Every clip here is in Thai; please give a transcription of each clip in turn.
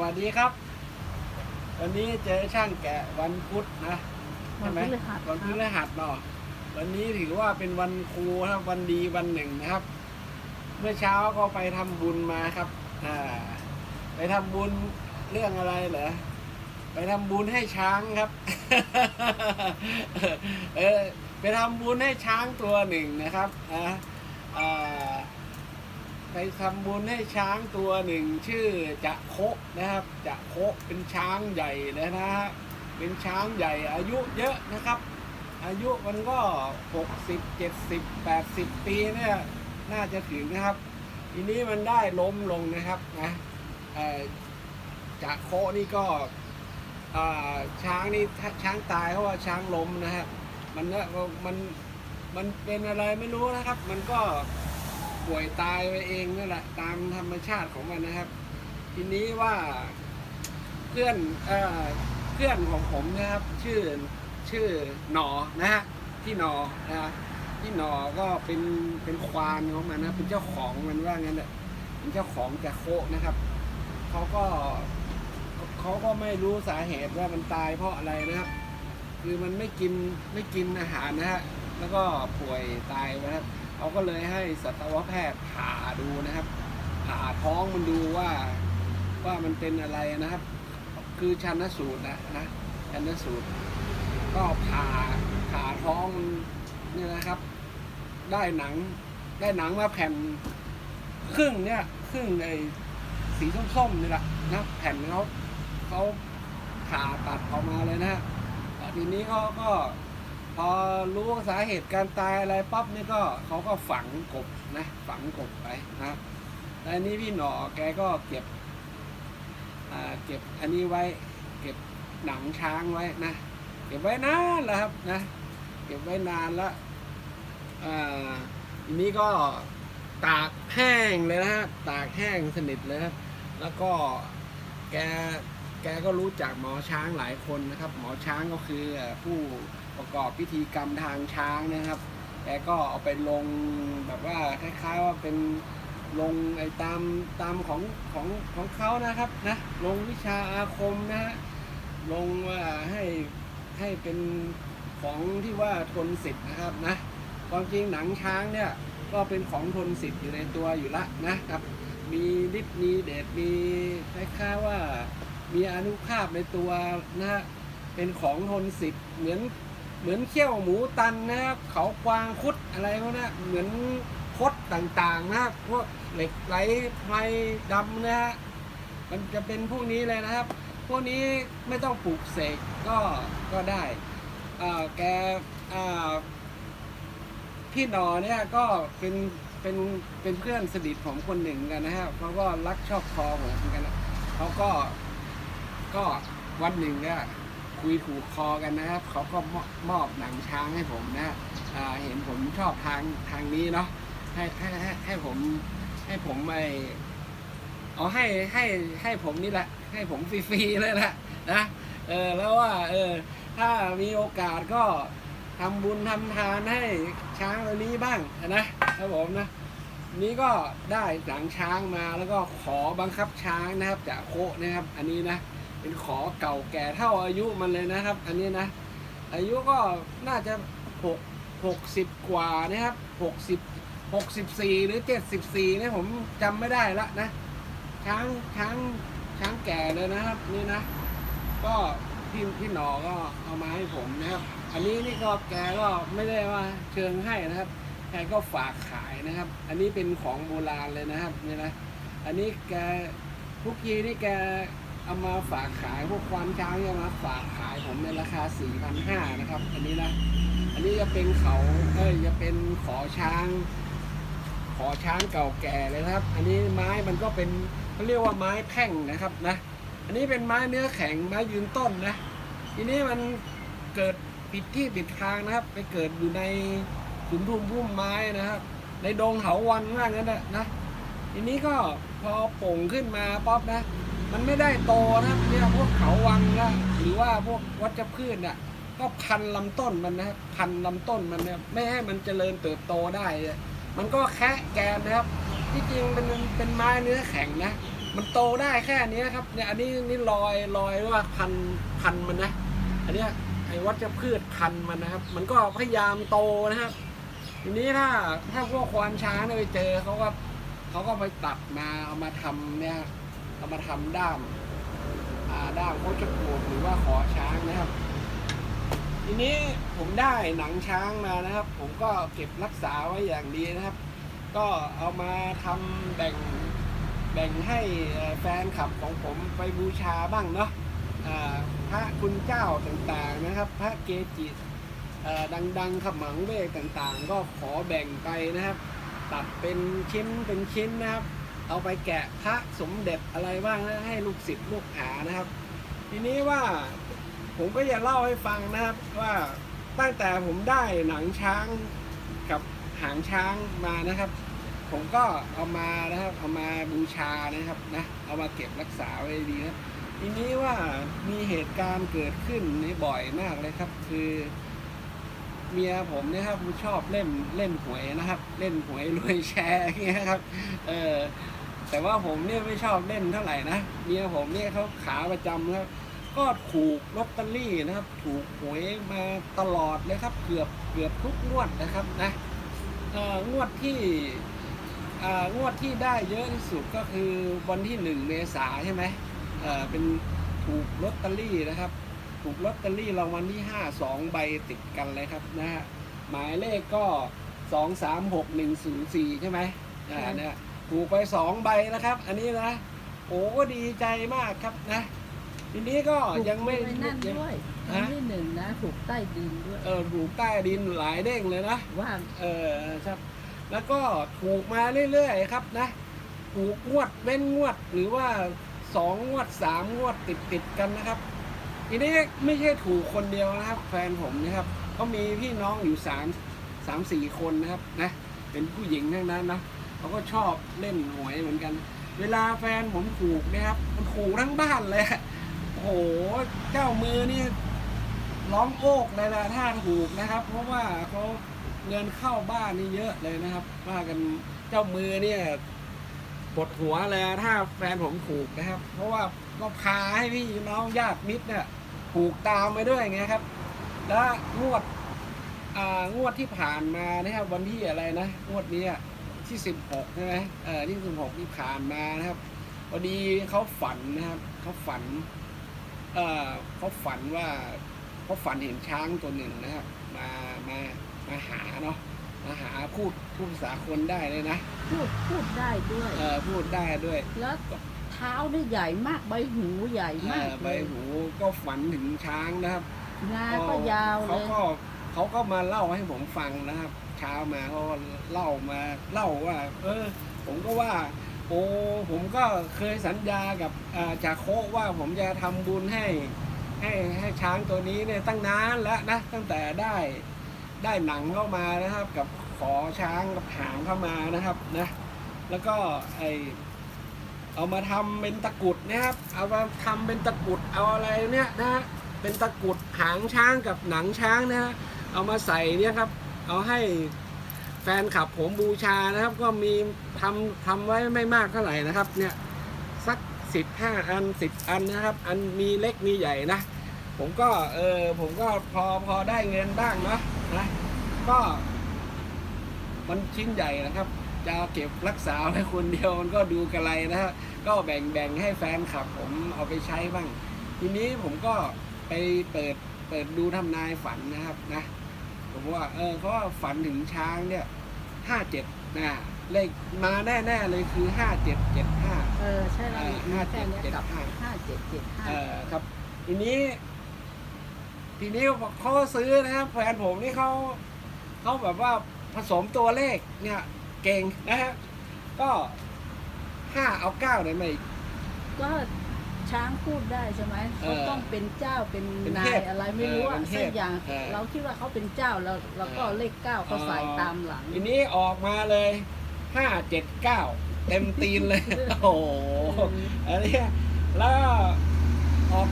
วัสดีครับ วันนี้เจอช่างแกะวันพุธนะใช่ไหมวันพฤหัส วันพฤหัสเนาะวันนี้ถือว่าเป็นวันครูนะครับวันดีวันหนึ่งนะครับ เมื่อเช้าก็ไปทำบุญมาครับ อ่า ไปทำบุญเรื่องอะไรเหรอ ไปทำบุญให้ช้างครับ เออ ไปทำบุญให้ช้างตัวหนึ่งนะครับอ่าอ่า ไปทำบุญให้ช้างตัวหนึ่งชื่อจะโคะนะครับ จะโคะเป็นช้างใหญ่เลยนะฮะเป็นช้างใหญ่อายุเยอะนะครับ อายุมันก็หกสิบเจ็ดสิบแปดสิบปีเนี่ยน่าจะถึงนะครับ ทีนี้มันได้ล้มลงนะครับนะจะโคะนี่ก็ช้างนี่ช้างตายเพราะว่าช้างล้มนะฮะมันเนี่ยมันมันเป็นอะไรไม่รู้นะครับ มันก็ ป่วยตายไปเองนั่นแหละตามธรรมชาติของมันนะครับ ทีนี้ว่าเพื่อนเอ่อเพื่อนของผมนะครับ ชื่อชื่อหนอนะฮะพี่หนอนะฮะพี่หนอก็เป็นเป็นควานของมันนะเป็นเจ้าของมันว่างั้นแหละเป็นเจ้าของจะโคนะครับเขาก็เขาก็ไม่รู้สาเหตุว่ามันตายเพราะอะไรนะครับ คือมันไม่กินไม่กินอาหารนะฮะแล้วก็ป่วยตายไปนะครับ เขาก็เลยให้สัตวแพทย์ผ่าดูนะครับ ผ่าท้องมันดูว่าว่ามันเป็นอะไรนะครับ คือชันสูตรนะนะชันสูตร ก็ผ่าผ่าท้องมันเนี่ยนะครับ ได้หนังได้หนังมาแผ่นครึ่งเนี่ยครึ่งไอ้สีส้มๆนี่แหละนะแผ่นเขาเขาผ่าตัดออกมาเลยนะฮะทีนี้เขาก็ พอรู้สาเหตุการตายอะไรปั๊บนี่ก็เขาก็ฝังกบนะฝังกบไปนะแล้วอันนี้พี่หนอแกก็เก็บเก็บอันนี้ไว้เก็บหนังช้างไว้นะเก็บไว้นานแล้วครับนะเก็บไว้นานแล้วอ่าทีนี้ก็ตากแห้งเลยนะฮะตากแห้งสนิทเลยครับแล้วก็แกแกก็รู้จักหมอช้างหลายคนนะครับ หมอช้างก็คือผู้ ประกอบพิธีกรรมทางช้างนะครับแกก็เอาไปลงแบบว่าคล้าย ๆว่าเป็นลงไอ้ตามตามของของของเขานะครับนะลงวิชาอาคมนะฮะลงว่าให้ให้เป็นของที่ว่าทนสิทธิ์นะครับนะความจริงหนังช้างเนี่ยก็เป็นของทนสิทธิ์อยู่ในตัวอยู่ละนะครับ มีฤทธิ์มีเดชมีคล้ายๆว่ามีอนุภาพในตัวนะฮะเป็นของทนสิทธิ์เหมือน เหมือนเขี้ยวหมูตันนะครับ เขากวางคุดอะไรพวกนี้เหมือนคดต่างๆนะครับพวกเหล็กไหลไฟดำนะฮะมันจะเป็นพวกนี้เลยนะครับ พวกนี้ไม่ต้องปลูกเสกก็ก็ได้แกพี่นอเนี่ยก็เป็นเป็นเป็นเพื่อนสนิทผมคนหนึ่งกันนะฮะเขาก็รักชอบพอผมเหมือนกันนะเขาก็ก็วันหนึ่งก็ คุยถูกคอกันนะครับ เขาก็มอบหนังช้างให้ผมนะเห็นผมชอบทางทางนี้เนาะให้ให้ให้ให้ผมให้ผมไอเอาให้ให้ให้ผมนี่แหละ ให้ผมฟรีๆเลยแหละนะเออแล้วว่าเออถ้ามีโอกาสก็ทำบุญทำทานให้ช้างตัวนี้บ้างนะครับผมนะนี้ก็ได้หลังช้างมาแล้วก็ขอบังคับช้างนะครับจากโคนะครับ อันนี้นะ เป็นขอเก่าแก่เท่าอายุมันเลยนะครับ อันนี้นะ อายุก็น่าจะหกหกสิบกว่านะครับหกสิบหกสิบสี่หรือเจ็ดสิบสี่เนี่ยผมจำไม่ได้ละนะช้างช้างช้างแก่เลยนะครับ นี่นะ ก็พี่พี่หนอก็เอามาให้ผมนะครับ อันนี้นี่ก็แกก็ไม่ได้ว่าเชิงให้นะครับแกก็ฝากขายนะครับ อันนี้เป็นของโบราณเลยนะครับนี่นะ อันนี้แกทุกทีนี่แก เอามาฝากขายพวกควานช้างเนี่ยมาฝากขายผมในราคา 4,500นะครับ อันนี้นะ อันนี้จะเป็นเขาเอ้ยจะเป็นขอช้าง ขอช้างเก่าแก่เลยครับ อันนี้ไม้มันก็เป็นเขาเรียกว่าไม้แท่งนะครับนะ อันนี้เป็นไม้เนื้อแข็งไม้ยืนต้นนะ ทีนี้มันเกิดผิดที่ผิดทางนะครับ ไปเกิดอยู่ในสุนทุ่มพุ่มไม้นะครับ ในดงเขาวันว่างั้นนะนะทีนี้ก็พอป่งขึ้นมาป๊อบนะ มันไม่ได้โตนะเนี่ยพวกเขาวังนะหรือว่าพวกวัชพืชน่ะก็พันลำต้นมันนะครับพันลำต้นมันเนี่ยไม่ให้มันเจริญเติบโตได้ มันก็แคะแกนนะครับ ที่จริงเป็นเป็นไม้เนื้อแข็งนะ มันโตได้แค่นี้ครับเนี่ยอันนี้นี่ลอยลอยว่าพันพันมันนะ อันเนี้ยไอ้วัชพืชพันมันนะครับ มันก็พยายามโตนะครับทีนี้ถ้าถ้าพวกควานช้างเนี่ยไปเจอเขาก็เขาก็ไปตัดมาเอามาทำเนี่ย เอามาทำด้ามอ่าด้ามโคชกูดหรือว่าขอช้างนะครับ ทีนี้ผมได้หนังช้างมานะครับ ผมก็เก็บรักษาไว้อย่างดีนะครับ ก็เอามาทำแบ่งแบ่งให้แฟนคลับของผมไปบูชาบ้างเนาะพระคุณเจ้าต่างๆนะครับ พระเกจิดังๆขมังเวกต่างๆ ก็ขอแบ่งไปนะครับ ตัดเป็นชิ้นเป็นชิ้นนะครับ เอาไปแกะพระสมเด็จอะไรบ้างนะให้ลูกศิษย์ลูกหานะครับ ทีนี้ว่าผมก็จะเล่าให้ฟังนะครับว่าตั้งแต่ผมได้หนังช้างกับหางช้างมานะครับ ผมก็เอามานะครับเอามาบูชานะครับนะเอามาเก็บรักษาไว้ดีนะทีนี้ว่ามีเหตุการณ์เกิดขึ้นนี่บ่อยมากเลยครับ คือเมียผมเนี่ยครับชอบเล่นเล่นหวยนะครับ เล่นหวยรวยแชร์อย่างเงี้ยครับ เออ แต่ว่าผมเนี่ยไม่ชอบเล่นเท่าไหร่นะเมียผมเนี่ยเขาขาประจำแล้วก็ถูกลอตเตอรี่นะครับ ถูกหวยมาตลอดเลยครับ เกือบเกือบทุกงวดนะครับนะเอ่องวดที่อ่างวดที่ได้เยอะที่สุดก็คือวันที่หนึ่งเมษาใช่ไหมเอ่อเป็นถูกลอตเตอรี่นะครับ ถูกลอตเตอรี่รางวัลที่ห้าสองใบติดกันเลยครับนะฮะหมายเลขก็สองสามหกหนึ่งศูนย์สี่ใช่ไหมอ่าเนี่ย ถูกไปสองใบนะครับ อันนี้นะ โอ้ก็ดีใจมากครับนะ ทีนี้ก็ถูกยังไม่ปนั่นยังด้วยฮะครั้งที่หนึ่งนะถูกใต้ดินด้วย เออถูกใต้ดินหลายเด้งเลยนะว่าเออครับ แล้วก็ถูกมาเรื่อยๆครับนะถูกงวดเว้นงวดหรือว่าสองงวดสามงวดติดติดๆกันนะครับทีนี้ไม่ใช่ถูกคนเดียวนะครับ แฟนผมนะครับ ก็มีพี่น้องอยู่สามสามสี่คนนะครับนะเป็นผู้หญิงทั้งนั้นนะ เขาก็ชอบเล่นหวยเหมือนกัน เวลาแฟนผมถูกนะครับ มันถูกทั้งบ้านเลยโอ้โหเจ้ามือนี่ร้องโอกเลยนะถ้าถูกนะครับ เพราะว่าเขาเงินเข้าบ้านนี่เยอะเลยนะครับว่ากันเจ้ามือเนี่ยปวดหัวเลยถ้าแฟนผมถูกนะครับ เพราะว่าก็พาให้พี่น้องญาติมิตรเนี่ยถูกตามไปด้วยไงครับ แล้วงวดอ่างวดที่ผ่านมานะครับวันที่อะไรนะ งวดนี้ ที่สิบหกใช่ไหมเออที่สิบหกที่ผ่านมานะครับพอดีเขาฝันนะครับเขาฝันเออเขาฝันว่าเขาฝันเห็นช้างตัวหนึ่งนะครับ มามามาหาเนาะมาหาพูดพูดภาษาคนได้เลยนะพูดพูดได้ด้วย เออพูดได้ด้วย แล้วเท้านี่ใหญ่มากใบหูใหญ่เอมากอใบเลยหูก็ฝันถึงช้างนะครับ งาก็ยาวเลเขาย ก็เขาก็มาเล่าให้ผมฟังนะครับ เช้ามาเขาเล่ามาเล่าว่า เออ ผมก็ว่า โอ้ผมก็เคยสัญญากับอ่าจากโคว่าผมจะทำบุญให้ ให้ให้ช้างตัวนี้เนี่ยตั้งนานแล้วนะตั้งแต่ได้ได้หนังเข้ามานะครับ กับขอช้างกับหางเข้ามานะครับนะ แล้วก็ไอเอามาทำเป็นตะกุดนะครับ เอามาทำเป็นตะกุดเอาอะไรเนี่ยนะเป็นตะกุดหางช้างกับหนังช้างนะฮะเอามาใส่เนี่ยครับ เอาให้แฟนขับผมบูชานะครับ ก็มีทำทำไว้ไม่มากเท่าไหร่นะครับ เนี่ยสักสิบห้าอันสิบอันนะครับ อันมีเล็กมีใหญ่นะ ผมก็เออผมก็พอพอได้เงินบ้างเนาะนะก็ มันชิ้นใหญ่นะครับ จะเก็บรักษาไว้คนเดียวมันก็ดูกระไรนะฮะก็แบ่งแบ่งให้แฟนคลับ ผมเอาไปใช้บ้าง ทีนี้ผมก็ไปเปิดเปิดดูทำนายฝันนะครับนะ ผมว่าเออเขาว่าฝันถึงช้างเนี่ยห้าเจ็ดนะเลขมาแน่ๆเลยคือห้าเจ็ดเจ็ดห้าเออใช่แล้วเออมีแค่เนี้ยกับห้าห้าเจ็ดเจ็ดห้าเออครับ ทีนี้ ทีนี้เขาซื้อนะครับแฟนผมนี่เขาเขาแบบว่าผสมตัวเลขเนี่ยเก่งนะฮะก็ห้าเอาเก้าได้ไหมก็ ช้างพูดได้ใช่ไหมเอเขาอต้องเป็นเจ้าเป็นเป็นนาเทยพอะไรไม่รู้เอออะเป็นเทสัพกอย่างเออเราคิดว่าเขาเป็นเจ้าแล้วเราก็เออเลขเก้าก็ใส่ตามหลังทีนี้ออกมาเลยห้าเจ็ดเก้าเต็มตีนเลย โอ้โหอันเนี้ยแล้วออก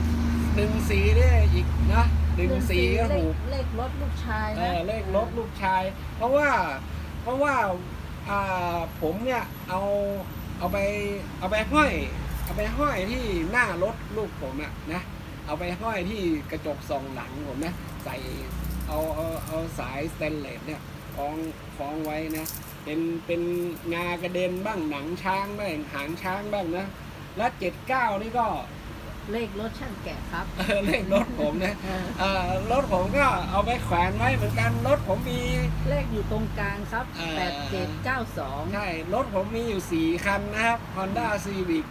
หนึ่งสีเนี่ยอีกนะหนึ่งสีก็เลถูขกเลขรถลูกชายเอนะอเลขรถลูกชาย เพราะว่าเพราะว่าอ่าผมเนี่ยเอาเอาไปเอาไปห้อย เอาไปห้อยที่หน้ารถลูกผมอะนะ เอาไปห้อยที่กระจกส่องหลังผมนะ ใส่เอาเอาเอาสายสเตนเลสเนี่ยคล้องคล้องไว้นะ เป็นเป็นงากระเด็นบ้างหนังช้างบ้างหางช้างบ้างนะ และเจ็ดเก้านี่ก็เลขรถช่างแกะครับเออเลขรถผมนะเออเอ่อรถผมก็เอาไปแขวนไว้เหมือนกันรถผมมีเลขอยู่ตรงกลางครับอ่าแปดเจ็ดเก้าสองใช่รถผมมีอยู่สี่คันนะครับ Honda Civic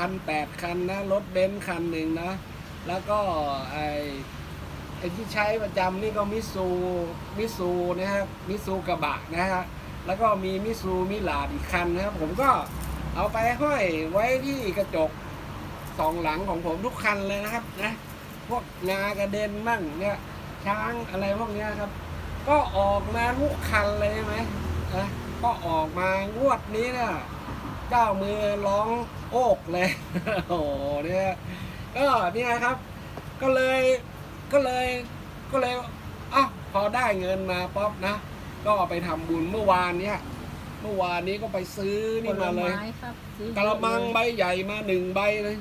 คันแปดคันนะรถเบนซ์คันหนึ่งนะแล้วก็ไอไอที่ใช้ประจำนี่ก็มิซูมิซูนะครับมิซูกระบะนะฮะแล้วก็มีมิซูมิลาดอีกคันนะครับผมก็เอาไปห้อยไว้ที่กระจกสองหลังของผมทุกคันเลยนะครับนะพวกงากระเด็นบ้างเนี่ยช้างอะไรพวกเนี้ยครับ ก็ออกมาทุกคันเลยใช่ไหมนะก็ออกมางวดนี้เนี่ยเจ้ามือร้อง อกเลยโอ้โหเนี่ยก็เนี่ยครับ ก็เลยก็เลยก็เลยอะพอได้เงินมาป๊อปนะ ก็ไปทำบุญเมื่อวานเนี่ยเมื่อวานนี้ก็ไปซื้อนี่มาเลยไม้ครับซื้อกระมังใบใหญ่มาหนึ่งใบเลย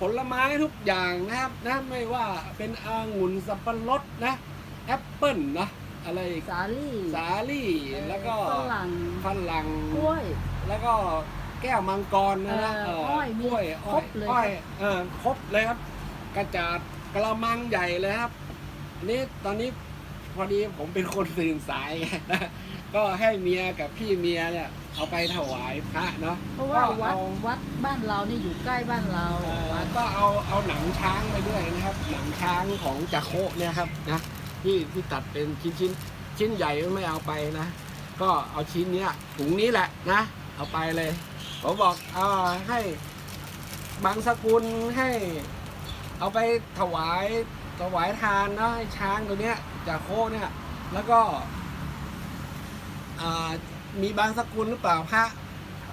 ผลไม้ทุกอย่างนะครับนะไม่ว่าเป็นองุ่นสับปะรดนะแอปเปิ้ลนะอะไรสาลี่สาลี่แล้วก็ฝรั่งฝรั่งกล้วย แล้วก็ แก้วมังกรนะนะเออเอ้อยมีกล้วยครบเลย อ้อยเออครบเลยครับ กระจาดกระมังใหญ่เลยครับอันนี้ตอนนี้พอดีผมเป็นคนตื่นสายไง ก็ให้เมียกับพี่เมียเนี่ยเอาไปถวายพระเนาะเพราะว่าก็วัดเอาวัดบ้านเรานี่อยู่ใกล้บ้านเราเอ่อวัดก็เอาเอาหนังช้างไปด้วยนะครับ หนังช้างของจาโคะเนี่ยครับนะที่ที่ตัดเป็นชิ้นชิ้นชิ้นใหญ่ไม่เอาไปนะ ก็เอาชิ้นเนี้ยถุงนี้แหละนะ เอาไปเลย ผมบอกเอาให้บางสกุลให้ เอาไปถวายถวายทานเนาะให้ช้างตัวเนี้ยจากโคเนี่ย แล้วก็อ่ามีบางสกุลหรือเปล่าพระ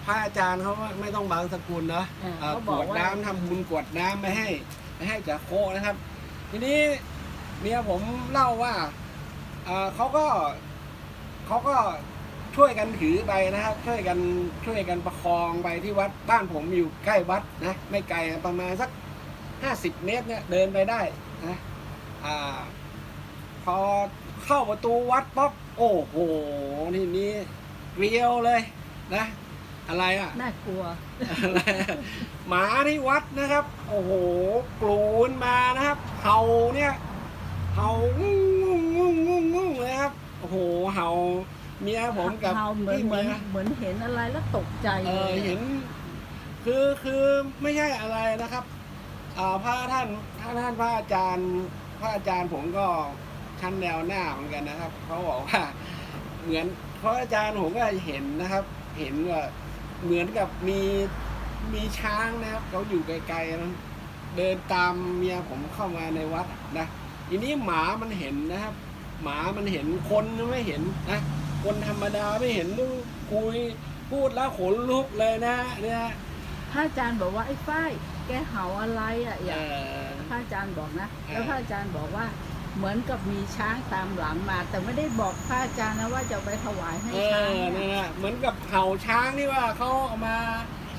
พระอาจารย์เขาว่าไม่ต้องบางสกุลเนาะเออเอ่อเขากบอกวดว่า น้ำทำบุญกวดน้ำไปให้ไปให้จากโคนะครับ ทีนี้เมียผมเล่าว่าเอ่อเขาก็เขาก็ ช่วยกันถือไปนะครับ ช่วยกันช่วยกันประคองไปที่วัดบ้านผมอยู่ใกล้วัดนะไม่ไกลประมาณสักห้าสิบเมตรเนี่ยเดินไปได้นะอ่าพอเข้าประตูวัดป๊อบโอ้โหทีนี้เรียวเลยนะ อะไรอะน่ากลัวอะไรอะหมาที่วัดนะครับ โอ้โหกลูนมานะครับเห่าเนี่ยเห่างุ้งงุ้งงุ้งงุ้งงุ้งเลยครับโอ้โหเห่า เมียผมกับเฮาเหมือนพี่เหมืเมีอนยเหมือนเห็นอะไรแล้วตกใจเอเลอยเห็น คือคือไม่ใช่อะไรนะครับอ่าพระท่านท่านท่านพระอาจารย์ พระอาจารย์ผมก็ชั้นแนวหน้าเหมือนกันนะครับเขาบอกว่า เหมือนพระอาจารย์ผมก็เห็นนะครับ เห็นว่าเหมือนกับมีมีช้างนะครับเขาอยู่ไกลๆนะเดินตามเมียผมเข้ามาในวัดนะทีนี้หมามันเห็นนะครับ หมามันเห็นคนไม่เห็นนะ คนธรรมดาไม่เห็นต้องคุยพูดแล้วขนลุกเลยนะเนี่ยพระอาจารย์บอกว่าไอ้ฝ้ายแกเห่าอะไรอะอเอย่างอพระอาจารย์บอกนะ เออ แล้วพระอาจารย์บอกว่าเหมือนกับมีช้างตามหลังมา แต่ไม่ได้บอกพระอาจารย์นะว่าจะเอาไปถวายให้เอช้างอเนี่นั่ยนน่ะเหมือนกับเห่าช้างนี่ว่าเขาเอามา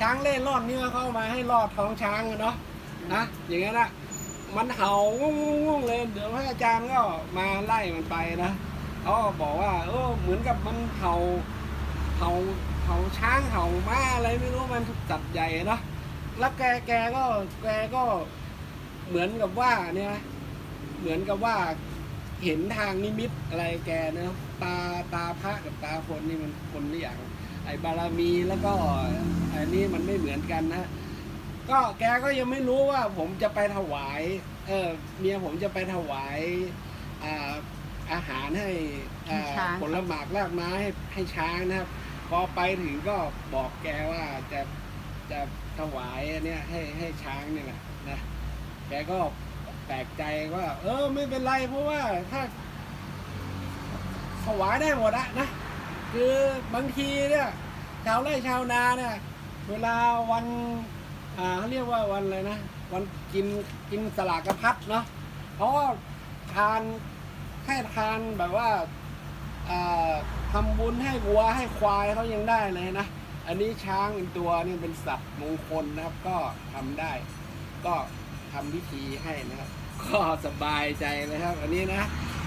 ช้างเล่ร่อนนี่ว่าเขาเอามาให้รอดท้องช้างอะเนาะนะอย่างนั้นนะมันเห่างุ้งงุ้งงุ้งเลยเดี๋ยวพระอาจารย์ก็มาไล่มันไปนะ เขาบอกว่า เออเหมือนกับมันเห่าเห่าเห่าช้างเห่าม้าอะไรไม่รู้มันจัดใหญ่เนาะแล้วแกแกก็แกก็เหมือนกับว่าเนี่ยเหมือนกับว่าเห็นทางนิมิตอะไรแกนะตาตาพระกับตาคนนี่มันคนละอย่างไอ้บารมีแล้วก็อันนี้มันไม่เหมือนกันนะก็แกก็ยังไม่รู้ว่าผมจะไปถวาย เออเมียผมจะไปถวายอ่า อาหารให้อ่าให้ช้างผลหมากรากไม้ให้ให้ช้างนะครับ พอไปถึงก็บอกแกว่าจะจะถวายอันเนี้ยให้ให้ช้างเนี่ยแหละนะแกก็แปลกใจว่า เออไม่เป็นไรเพราะว่าถ้าถวายได้หมดอะนะคือบางทีเนี่ยชาวไร่ชาวนาเนี่ยเวลาวันอ่าเขาเรียกว่าวันอะไรนะ วันกินกินสลากกระพัดเนาะเพราะว่าทาน แค่ทานแบบว่าอ่าทำบุญให้วัวให้ควายเขายังได้เลยนะไออันนี้ช้างเป็นตัวนี่เป็นสัตว์มงคลนะครับ ก็ทำได้ ก็ทำพิธีให้นะครับ ก็สบายใจเลยครับ อันนี้นะ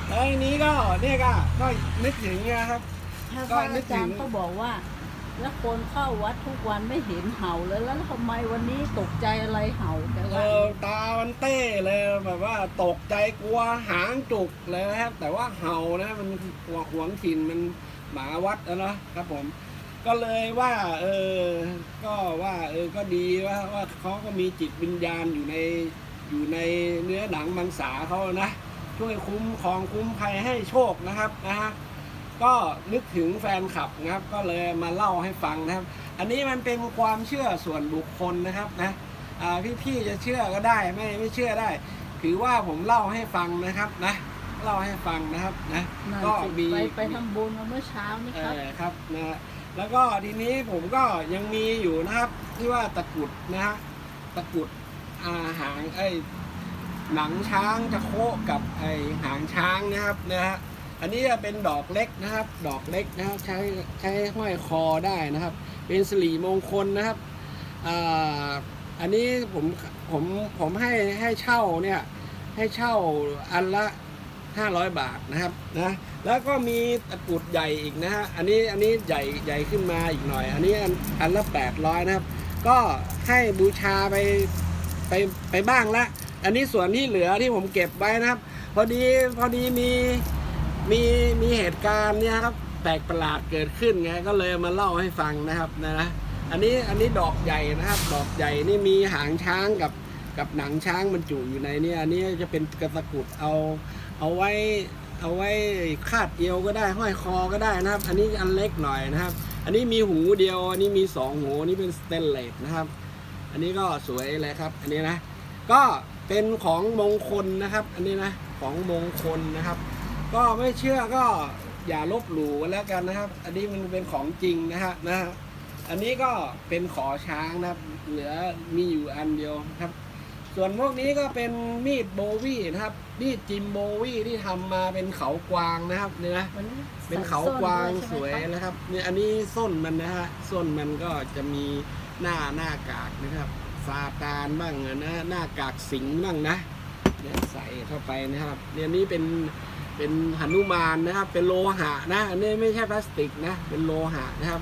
แล้วอันนี้ก็เนี่ยก็ก็นึกถึงนะครับ ถ้าก็พระนึอากถึงจารย์เขาบอกว่า แล้วคนเข้าวัดทุกวันไม่เห็นเห่าเลยแล้วทำไมวันนี้ตกใจอะไรเห่าแต่เอว่าอตามันเต้เลยแบบว่าตกใจกลัวหางจุกเลยนะครับ แต่ว่าเห่านะมันหวหวงถิ่นมันหมาวัดนะเนาะครับผม ก็เลยว่า เออก็ว่าเออก็ดีว่าว่าเขาก็มีจิตวิญญาณอยู่ในอยู่ในเนื้อหนังมังสาเขานะช่วยคุ้มครองคุ้มภัยให้โชคนะครับนะฮะ ก็นึกถึงแฟนคลับนะครับ ก็เลยมาเล่าให้ฟังนะครับ อันนี้มันเป็นความเชื่อส่วนบุคคลนะครับนะอ่าพี่ๆจะเชื่อก็ได้ไม่ไม่เชื่อได้ ถือว่าผมเล่าให้ฟังนะครับนะเล่าให้ฟังนะครับนะนั่นก็สิมีไปไปทำบุญมาเมื่อเช้านี่เอครับอครับนะแล้วก็ทีนี้ผมก็ยังมีอยู่นะครับ ที่ว่าตะกรุดนะฮะตะกรุดอาหางไอ้หนังช้างจะโคะกับไอ้หางช้างนะครับนะฮะ อันนี้จะเป็นดอกเล็กนะครับ ดอกเล็กนะครับใช้ใช้ห้อยคอได้นะครับ เป็นสิริมงคลนะครับอ่าอันนี้ผมผมผมให้ให้เช่าเนี่ยให้เช่าอันละ500บาทนะครับนะแล้วก็มีตะกรุดใหญ่อีกนะฮะอันนี้อันนี้ใหญ่ใหญ่ขึ้นมาอีกหน่อย อันนี้อันอันละ800นะครับ ก็ให้บูชาไปไปไปบ้างละ อันนี้ส่วนที่เหลือที่ผมเก็บไว้นะครับ พอดีพอดีมี มีมีเหตุการณ์เนี่ยครับแปลกประหลาดเกิดขึ้นไงก็เลยมาเล่าให้ฟังนะครับนะนะอันนี้อันนี้ดอกใหญ่นะครับ ดอกใหญ่นี่มีหางช้างกับกับหนังช้างบรรจุอยู่ในเนี่ยอันนี้จะเป็นกระตะกุดเอา เอาไว้เอาไว้คาดเอวก็ได้ห้อยคอก็ได้นะครับ อันนี้อันเล็กหน่อยนะครับ อันนี้มีหูเดียว อันนี้มีสองหูนนี้เป็นสเตนเลสนะครับ อันนี้ก็สวยเลยครับ อันนี้นะ ก็เป็นของมงคลนะครับ อันนี้นะของมงคลนะครับ ก็ไม่เชื่อก็อย่าลบหลู่กันแล้วกันนะครับ อันนี้มันเป็นของจริงนะฮะนะฮะอันนี้ก็เป็นขอช้างนะครับ เหลือมีอยู่อันเดียวครับ ส่วนพวกนี้ก็เป็นมีดโบวี่นะครับมีดจิมโบวี่ที่ทำมาเป็นเขากวางนะครับเนี่ยนะเป็นเขากวางสวยนะครับเนี่ยอันนี้ส้นมันนะฮะส้นมันก็จะมีหน้าหน้ากากนะครับซาตานบ้างนะหน้ากากสิงบ้างนะเนี่ยใส่เข้าไปนะครับเนี่ยนี้เป็น เป็นหนุมานนะครับ เป็นโลหะนะ อันนี้ไม่ใช่พลาสติกนะ เป็นโลหะนะครับ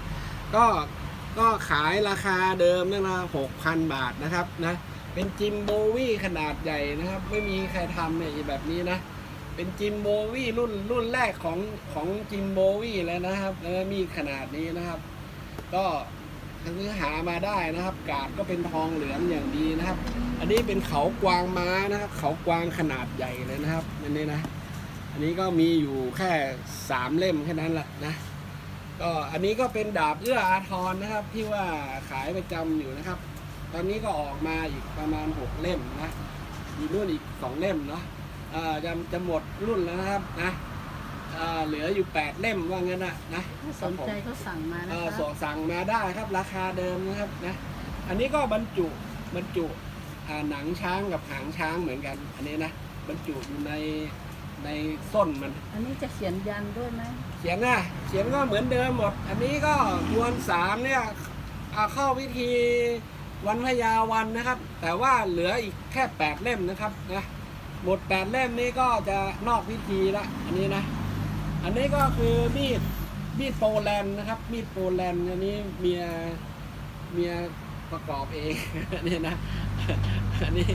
ก็ก็ขายราคาเดิมนั่นะหกพันบาทนะครับนะ เป็นจิมโบวี่ขนาดใหญ่นะครับ ไม่มีใครทำเนี่ยแบบนี้นะ เป็นจิมโบวี่รุ่นรุ่นแรกของของจิมโบวี่เลยนะครับ แล้วมีขนาดนี้นะครับ ก็ซื้อหามาได้นะครับ กาดก็เป็นทองเหลืองอย่างดีนะครับ อันนี้เป็นเขากวางม้านะครับ เขากวางขนาดใหญ่เลยนะครับอันนี้นะ อันนี้ก็มีอยู่แค่สามเล่มแค่นั้นแหละนะ ก็อันนี้ก็เป็นดาบเอื้ออาทรนะครับ ที่ว่าขายประจำอยู่นะครับ ตอนนี้ก็ออกมาอีกประมาณหกเล่มนะมีรุ่นอีกสองเล่มเนาะอ่าจะจะหมดรุ่นแล้วนะครับนะอ่าเหลืออยู่แปดเล่มว่างั้นนะนะถ้าสนใจก็สั่งมานะเอ่คอรับส่งสั่งมาได้ครับราคาเดิมนะครับนะอันนี้ก็บรรจุบรรจุอ่าหนังช้างกับหางช้างเหมือนกัน อันนี้นะบรรจุอยู่ใน ในส้นมันอันนี้จะเขียนยันด้วยไหมเขียนนะเขียนก็เหมือนเดิมหมด อันนี้ก็มวลสามเนี่ยเอาเข้าพิธีวันพญาวันนะครับ แต่ว่าเหลืออีกแค่แปดเล่มนะครับนะหมดแปดเล่มนี้ก็จะนอกพิธีละอันนี้นะ อันนี้ก็คือมีดมีดโปแลนด์นะครับ มีดโปแลนด์อันนี้เมียเมียประกอบเองอันนี้นะอันนี้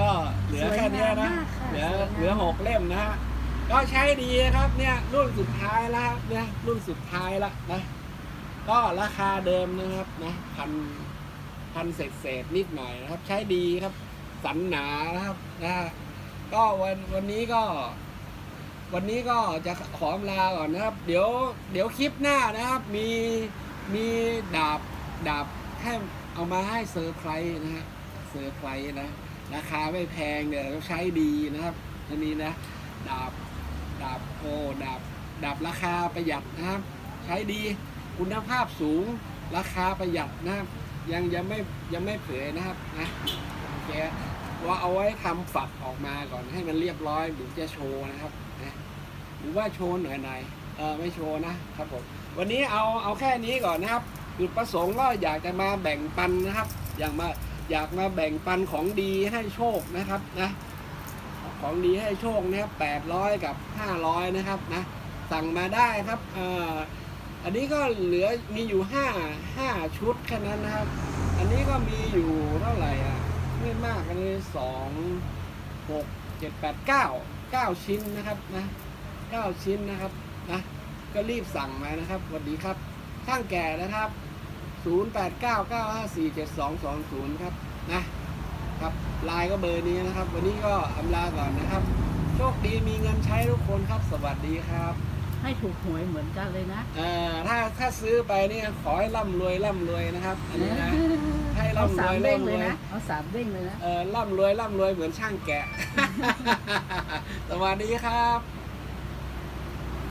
ก็เหลือแค่เนี้ยนะ เหลือเหลือหกเล่มนะฮะ ก็ใช้ดีครับเนี่ยรุ่นสุดท้ายแล้วครับเนี่ยรุ่นสุดท้ายละนะก็ราคาเดิมนะครับนะพันพันเศษเศษนิดหน่อยนะครับ ใช้ดีครับสันหนานะครับนะฮะก็วันวันนี้ก็ วันนี้ก็จะขอลาก่อนนะครับ เดี๋ยวเดี๋ยวคลิปหน้านะครับ มีมีดาบดาบให้เอามาให้เซอร์ไพรส์นะฮะเซอร์ไพรส์นะราคาไม่แพงเดี๋ยวเราใช้ดีนะครับอันนี้นะ ดาบดาบโอดาบดาบราคาประหยัดนะครับ ใช้ดีคุณภาพสูงราคาประหยัดนะครับ ยังยังไม่ยังไม่เผยนะครับนะโอเคว่าเอาไว้ทำฝักออกมาก่อนให้มันเรียบร้อยถึงจะโชว์นะครับนะหรือว่าโชว์หน่อยๆเออไม่โชว์นะครับผมวันนี้เอาเอาแค่นี้ก่อนนะครับจุดประสงค์ก็อยากจะมาแบ่งปันนะครับ อยากมาอยากมาแบ่งปันของดีให้โชคนะครับนะ ของดีให้โชคนะครับแปดร้อยกับห้าร้อยนะครับนะสั่งมาได้ครับเอ่ออันนี้ก็เหลือมีอยู่ห้าห้าชุดแค่นั้นนะครับ อันนี้ก็มีอยู่เท่าไหร่อะไม่มากอันนี้สองหกเจ็ดแปดเก้าเก้าชิ้นนะครับนะเก้าชิ้นนะครับนะก็รีบสั่งมานะครับสวัสดีครับข้างแก่นะครับ 0899547220 ครับนะ ครับไลน์ก็เบอร์นี้นะครับ วันนี้ก็อำลาก่อนนะครับ โชคดีมีเงินใช้ทุกคนครับ สวัสดีครับให้ถูกหวยเหมือนกันเลยนะ เอ่อถ้าถ้าซื้อไปเนี่ยขอให้ร่ำรวยร่ำรวยนะครับ อันนี้นะให้เอาร่ำรสาวยมเด้งร่ำรเลวยยนะเอาสามเด้งเลยนะ เออร่ำรวยร่ำรวยเหมือนช่างแกะ สวัสดีครับ